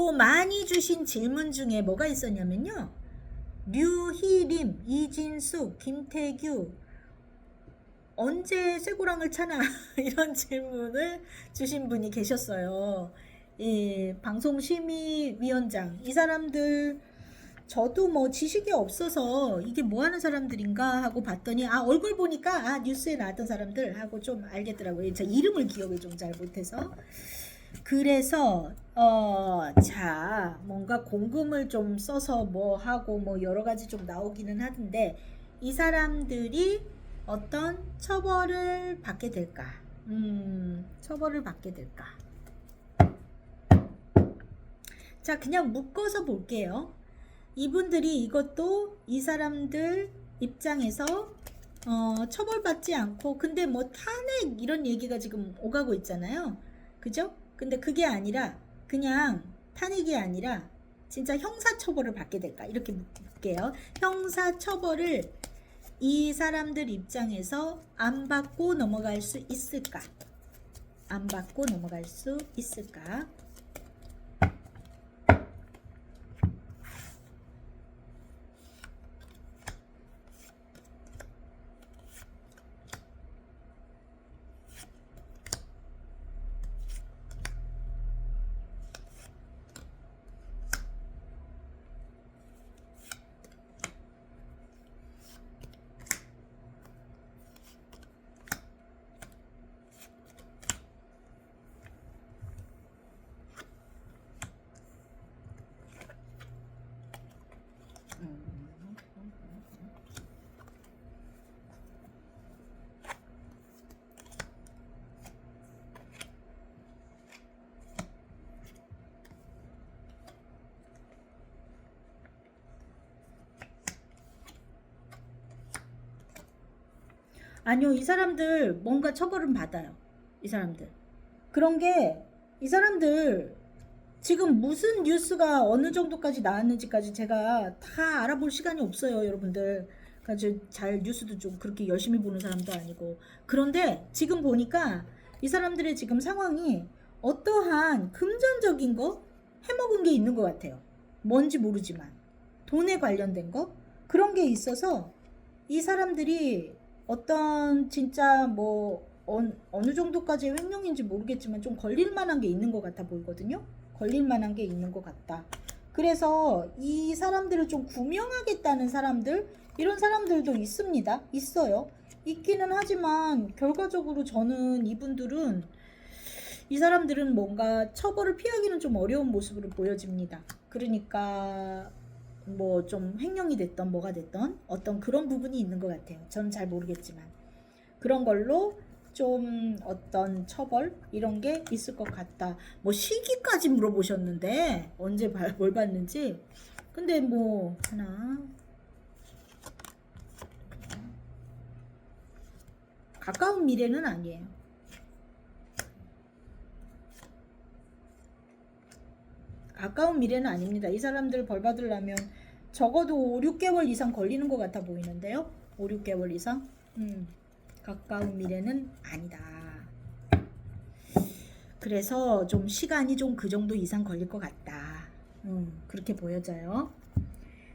또 많이 주신 질문 중에 뭐가 있었냐면요. 류희림, 이진숙, 김태규 언제 쇠고랑을 차나 이런 질문을 주신 분이 계셨어요. 이 방송심의위원장 이 사람들 저도 뭐 지식이 없어서 이게 뭐 하는 사람들인가 하고 봤더니 아 얼굴 보니까 아 뉴스에 나왔던 사람들 하고 좀 알겠더라고요. 제 이름을 기억을 좀 잘 못해서 그래서 어 자 뭔가 공금을 좀 써서 뭐 하고 뭐 여러 가지 좀 나오기는 하던데 이 사람들이 어떤 처벌을 받게 될까? 음 처벌을 받게 될까? 자 그냥 묶어서 볼게요. 이분들이 이것도 이 사람들 입장에서 어, 처벌받지 않고 근데 뭐 탄핵 이런 얘기가 지금 오가고 있잖아요. 그죠? 근데 그게 아니라 그냥 탄핵이 아니라 진짜 형사 처벌을 받게 될까? 이렇게 묻게요. 형사 처벌을 이 사람들 입장에서 안 받고 넘어갈 수 있을까? 안 받고 넘어갈 수 있을까? 아니요, 이 사람들 뭔가 처벌은 받아요. 이 사람들. 그런 게 이 사람들 지금 무슨 뉴스가 어느 정도까지 나왔는지까지 제가 다 알아볼 시간이 없어요, 여러분들. 그러니까 저잘 뉴스도 좀 그렇게 열심히 보는 사람도 아니고. 그런데 지금 보니까 이 사람들의 지금 상황이 어떠한 금전적인 거 해먹은 게 있는 것 같아요. 뭔지 모르지만. 돈에 관련된 거? 그런 게 있어서 이 사람들이 어떤 진짜 뭐 어느, 어느 정도까지의 횡령인지 모르겠지만 좀 걸릴 만한 게 있는 것 같아 보이거든요. 걸릴 만한 게 있는 것 같다. 그래서 이 사람들을 좀 구명하겠다는 사람들 이런 사람들도 있습니다. 있어요. 있기는 하지만 결과적으로 저는 이분들은 이 사람들은 뭔가 처벌을 피하기는 좀 어려운 모습으로 보여집니다. 그러니까 뭐 좀 횡령이 됐던 뭐가 됐던 어떤 그런 부분이 있는 것 같아요. 저는 잘 모르겠지만 그런 걸로 좀 어떤 처벌 이런 게 있을 것 같다. 뭐 시기까지 물어보셨는데 언제 발- 뭘 봤는지 근데 뭐 하나 가까운 미래는 아니에요. 가까운 미래는 아닙니다. 이 사람들 벌 받으려면 적어도 5, 6개월 이상 걸리는 것 같아 보이는데요. 5, 6개월 이상? 음, 가까운 미래는 아니다. 그래서 좀 시간이 좀 그 정도 이상 걸릴 것 같다. 음, 그렇게 보여져요.